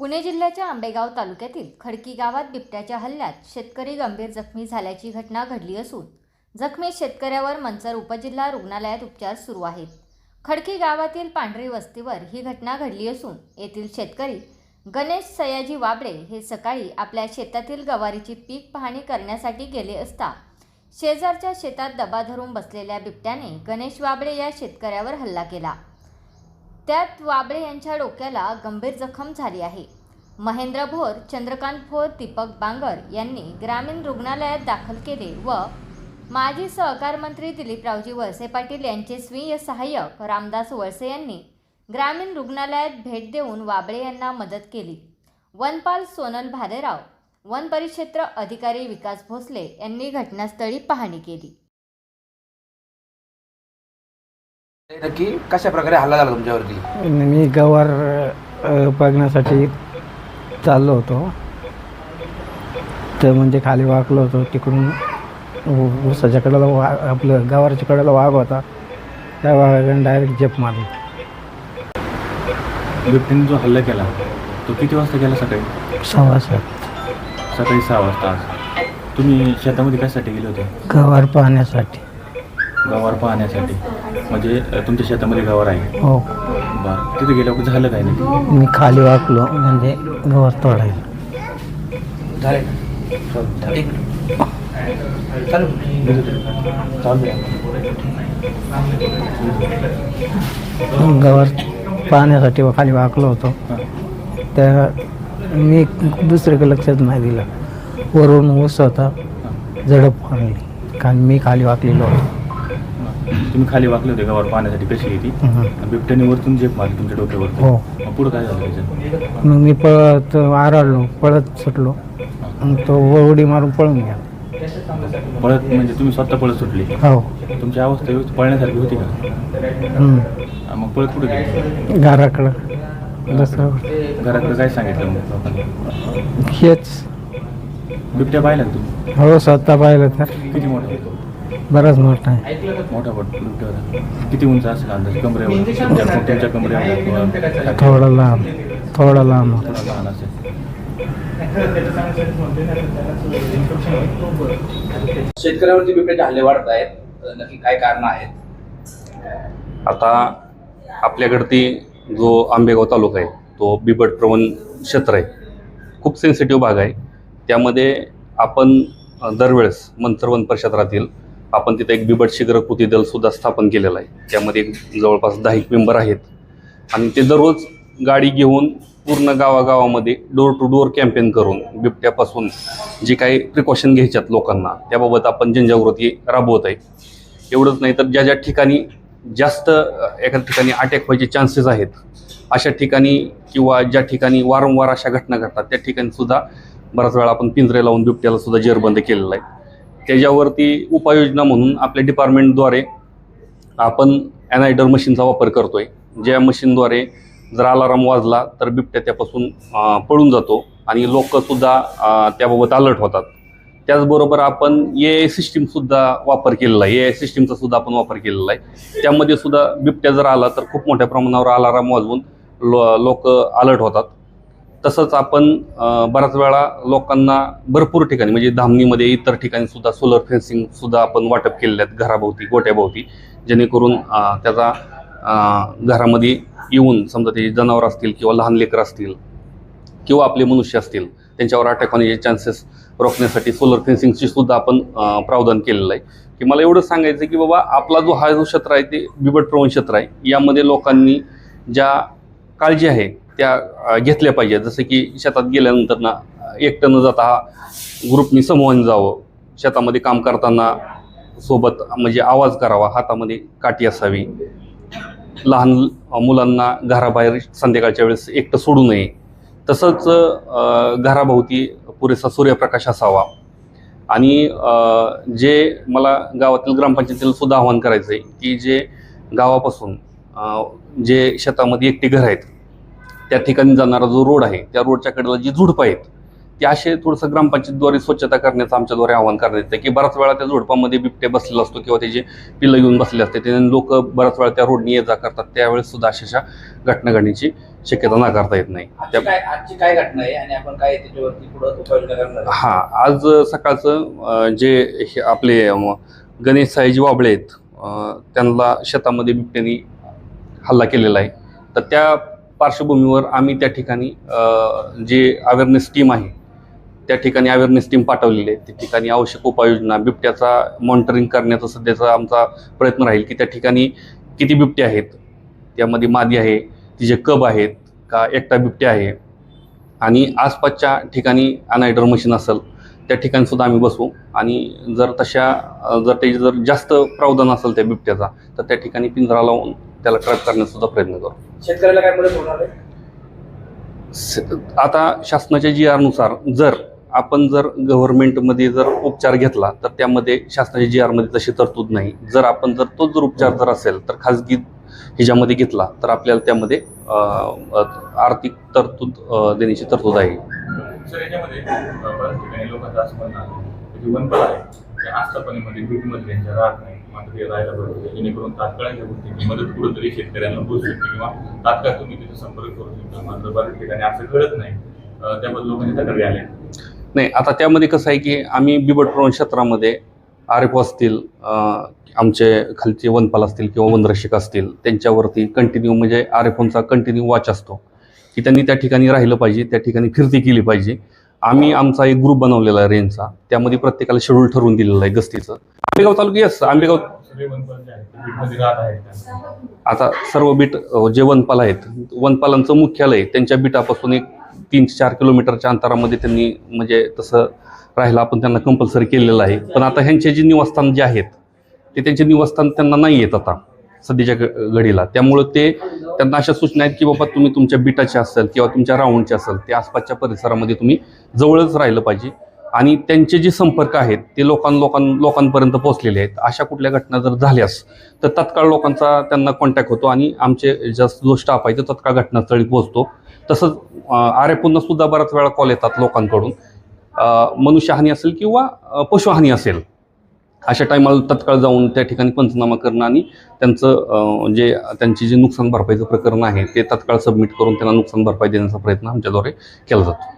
पुणे जिल्ह्याच्या आंबेगाव तालुक्यातील खडकी गावात बिबट्याच्या हल्ल्यात शेतकरी गंभीर जखमी झाल्याची घटना घडली असून जखमी शेतकऱ्यावर मंचर उपजिल्हा रुग्णालयात उपचार सुरू आहेत. खडकी गावातील पांढरी वस्तीवर ही घटना घडली असून येथील शेतकरी गणेश सयाजी वाबळे हे सकाळी आपल्या शेतातील गवारीची पीक पाहणी करण्यासाठी गेले असता शेजारच्या शेतात दबा धरून बसलेल्या बिबट्याने गणेश वाबळे या शेतकऱ्यावर हल्ला केला. त्यात वाबळे यांच्या डोक्याला गंभीर जखम झाली आहे. महेंद्र भोर चंद्रकांत भोर दीपक बांगर यांनी ग्रामीण रुग्णालयात दाखल केले व माजी सहकार मंत्री दिलीपरावजी वळसे पाटील यांचे स्वीय सहाय्यक रामदास वळसे यांनी ग्रामीण रुग्णालयात भेट देऊन वाबळे यांना मदत केली. वनपाल सोनल भालेराव वन परिक्षेत्र अधिकारी विकास भोसले यांनी घटनास्थळी पाहणी केली. नक्की कशा प्रकारे हल्ला झाला तुमच्यावरती? मी गवार अ, बघण्यासाठी चाललो होतो. तर म्हणजे खाली वाकलो होतो तिकडून उ- उसाच्या कडेला वा आपलं गवारच्या कडेला वाघ होता. त्या वाघाने डायरेक्ट जप मारली. बिबट्याने जो हल्ला केला तो किती वाजता केला सकाळी? सव्वा सात सकाळी सहा वाजता. तुम्ही शेतामध्ये कशासाठी गेले होते? गवार पाहण्यासाठी. गवार पाहण्यासाठी. म्हणजे तुमच्या शेतामध्ये गवार आहे. हो. बरं. तिथे गेल्यावर झालं काय नाही? मी खाली वाकलो म्हणजे गवार तोडायला. झाले. चालू. चालू. गवार पाहण्यासाठी खाली वाकलो होतो. त्या मी दुसरीकडे लक्षात नाही दिलं. वरून ऊस होता. झडप मारली. कारण मी खाली वाकलेलो होतो. तुम्ही खाली वाकले होते गवार पाहण्यासाठी कशी येते. बिबट्याने वरतून झेप मारली तुमच्या डोक्यावरती. हो. मग पुढं काय झालं त्याच्यात? मग मी पळत आराडलो पळत सुटलो. मग तो उडी मारून पळून गेला. पळत म्हणजे तुम्ही स्वतः पळत सुटली? हो. तुमची अवस्था व्यवस्थित पळण्यासारखी होती का. हा, मग पळत कुठे गेली? घराकडं. दुसरं घराकडे काय सांगितलं मग लोकांनी? हेच. बिबट्या पाहिला का तुम्ही? हो स्वतः पाहिलं तर. किती मोठा? होता बराच मोठा आहे. मोठा किती उंच असेल अंदाज? कमरेवर तुमच्या तुमच्या कमरेवर किंवा थोडा लांब. थोडा लांब. होता. थोडा लहान असेल. शेतकऱ्यावरती बिबट्याचे हल्ले वाढत आहेत. नक्की काय कारण आहेत? आता आपल्याकडती जो आंबेगाव तालुका आहे तो बिबट प्रवण क्षेत्र आहे. खूप सेन्सिटिव्ह भाग आहे. त्यामध्ये आपण अ, दरवेळेस मंत्रवन परिक्षेत्रातील आपण तिथं एक बिबट शिखर कृती दल सुद्धा स्थापन केलेलं आहे. त्यामध्ये जवळपास दहा एक मेंबर आहेत. आणि ते दररोज गाडी घेऊन पूर्ण गावागावामध्ये डोर टू डोअर कॅम्पेन करून बिबट्यापासून जे काही प्रिकॉशन घ्यायच्यात लोकांना त्याबाबत आपण जनजागृती राबवत आहे. एवढंच नाही तर ज्या ज्या ठिकाणी जास्त एखाद्या ठिकाणी अटॅक व्हायचे चान्सेस आहेत अशा ठिकाणी किंवा ज्या ठिकाणी वारंवार अशा घटना घडतात त्या ठिकाणी सुद्धा बराच वेळा आपण पिंजरे लावून बिबट्याला सुद्धा जेरबंद केलेलं आहे. त्याच्यावरती उपाययोजना म्हणून आपल्या डिपार्टमेंटद्वारे आपण ॲनायडर मशीनचा वापर करतोय. ज्या मशीनद्वारे जर अलाराम वाजला तर बिबट्या त्यापासून पळून जातो आणि लोकसुद्धा त्याबाबत अलर्ट होतात. त्याचबरोबर आपण ए आय सिस्टीमसुद्धा वापर केलेला आहे. ए आय सिस्टीमचा सुद्धा आपण वापर केलेला आहे. त्यामध्ये सुद्धा बिबट्या जर आला तर खूप मोठ्या प्रमाणावर अलाराम वाजवून लो लोक अलर्ट होतात. तसंच आपण बऱ्याच वेळा लोकांना भरपूर ठिकाणी म्हणजे धामणीमध्ये इतर ठिकाणी सुद्धा सोलर फेन्सिंग सुद्धा आपण वाटप केलेले आहेत घराभोवती गोट्याभोवती जेणेकरून त्याचा घरामध्ये येऊन समजा ते जनावर असतील किंवा लहान लेकरं असतील किंवा आपले मनुष्य असतील त्यांच्यावर अटॅक होण्याचे चान्सेस रोखण्यासाठी सोलर फेन्सिंगची सुद्धा आपण प्रावधान केलेलं आहे. की मला एवढं सांगायचं आहे की बाबा आपला जो हा जो क्षेत्र आहे ते बिबट प्रवण क्षेत्र आहे यामध्ये लोकांनी ज्या काळजी आहे त्या घेतल्या पाहिजेत. जसं की शेतात गेल्यानंतर ना एकटं न जाता ग्रुपनी समूहाने जावं. शेतामध्ये काम करताना सोबत म्हणजे आवाज करावा हातामध्ये काठी असावी. लहान मुलांना घराबाहेर संध्याकाळच्या वेळेस एकटं सोडू नये. तसंच घराभोवती पुरेसा सूर्यप्रकाश असावा. आणि जे मला गावातील ग्रामपंचायतीला सुद्धा आवाहन करायचं आहे की जे गावापासून जे शेतामध्ये एकटी घरं आहेत त्या ठिकाणी जाणारा जो रोड आहे त्या रोडच्या कडेला जी झुडपं आहेत ते असे थोडंसं ग्रामपंचायतद्वारे स्वच्छता करण्याचं आमच्याद्वारे आवाहन करण्यात येतं की बराच वेळा त्या झोडपामध्ये बिबटे बसलेला असतो किंवा त्याचे पिल्लं घेऊन बसले असते त्याने लोक बराच वेळा त्या रोडनी ये जा करतात. त्यावेळेस सुद्धा अशा घटना घडण्याची शक्यता नाकारता येत नाही. आजची काय घटना आहे आणि आपण काय त्याच्यावरती पुढे? हा आज सकाळचं जे आपले गणेश साईजी वाबळे आहेत त्यांना शेतामध्ये बिबट्यानी हल्ला केलेला आहे. तर त्या पार्श्वभूमीवर आम्ही त्या ठिकाणी जे अवेअरनेस टीम आहे त्या ठिकाणी अवेअरनेस टीम पाठवलेली आहे त्या ठिकाणी आवश्यक उपाययोजना बिबट्याचा मॉनिटरिंग करण्याचा सध्याचा आमचा प्रयत्न राहील की त्या ठिकाणी किती बिबटे आहेत त्यामध्ये मादी आहे तिचे कब आहेत का एकटा बिबटे आहे आणि आसपासच्या ठिकाणी अनायडर मशीन असेल त्या ठिकाणी सुद्धा आम्ही बसवू आणि जर तशा जर त्याचे जर जास्त प्रावधान असेल त्या बिबट्याचा तर त्या ठिकाणी पिंजरा लावून त्याला ट्रॅप करण्याचा सुद्धा प्रयत्न करू. शेतकऱ्याला काय मदत होणार आहे? स- आता शासनाच्या जी आरनुसार जर आपण जर गव्हर्नमेंटमध्ये जर उपचार घेतला तर त्यामध्ये शासनाच्या जी आरमध्ये तशी तरतूद नाही. जर आपण जर तोच जर उपचार जर असेल तर खाजगी ह्याच्यामध्ये घेतला तर आपल्याला त्यामध्ये अ, अ, आर्थिक तरतूद अ, देण्याची तरतूद आहे. सर याच्यामध्ये अ, बऱ्याच ठिकाणी लोकांचं असं म्हणणं आहे की जे वनपल आहे. ते आस्थापनेमध्ये बीटमध्ये त्यांच्या राहत नाही. मात्र ते राहायला पाहिजे जेणेकरून तात्काळ तात्काळच्या गोष्टीची मदत कुठंतरी शेतकऱ्यांना होऊ शकते किंवा तात्काळ तुम्ही तिथे संपर्क करू शकता मात्र बऱ्याच ठिकाणी असं घडत नाही. त्याबद्दल लोकांनी तक्रारी आल्या. नाही आता त्यामध्ये कसं आहे की आम्ही बिबट प्रवण क्षेत्रामध्ये आर एफ असतील आमचे खालचे वनपाल असतील किंवा वनरक्षक असतील त्यांच्यावरती कंटिन्यू म्हणजे आर एफ ओनचा कंटिन्यू वॉच असतो. की त्यांनी त्या ठिकाणी राहिलं पाहिजे त्या ठिकाणी फिरती केली पाहिजे. आम्ही आमचा एक ग्रुप बनवलेला आहे रेंजचा. त्यामध्ये प्रत्येकाला शेड्यूल ठरवून दिलेला आहे गस्तीचं. आंबेगाव तालुका येस आंबेगाव. आता सर्व बीट जे वनपाल आहेत वनपालांचं मुख्यालय त्यांच्या बिटापासून एक तीन चार किलोमीटरच्या अंतरामध्ये त्यांनी म्हणजे तसं राहायला आपण त्यांना कंपल्सरी केलेलं आहे. पण आता ह्यांचे जे निवासस्थान जे आहेत ते त्यांचे निवासस्थान त्यांना नाही येत आता सध्याच्या घडीला. त्यामुळं ते त्यांना अशा सूचना आहेत की बाबा तुम्ही तुमच्या बिटाचे असेल किंवा तुमच्या राऊंडचे असेल ते आसपासच्या परिसरामध्ये तुम्ही जवळच राहिलं पाहिजे. आणि त्यांचे जे संपर्क आहेत ते लोकां लोकां लोकांपर्यंत पोहोचलेले आहेत. अशा कुठल्या घटना जर झाल्यास तर तत्काळ लोकांचा त्यांना कॉन्टॅक्ट होतो आणि आमचे जास्त जो स्टाफ आहे तो तत्काळ घटनास्थळी पोहोचतो. तसंच आर एफ सुद्धा बऱ्याच वेळा कॉल येतात लोकांकडून. मनुष्यहानी असेल किंवा पशुहानी असेल अशा टायमाला तत्काळ जाऊन त्या ठिकाणी पंचनामा करणं आणि त्यांचं जे त्यांची जे नुकसान भरपाईचं प्रकरण आहे ते तत्काळ सबमिट करून त्यांना नुकसान भरपाई देण्याचा प्रयत्न आमच्याद्वारे केला जातो.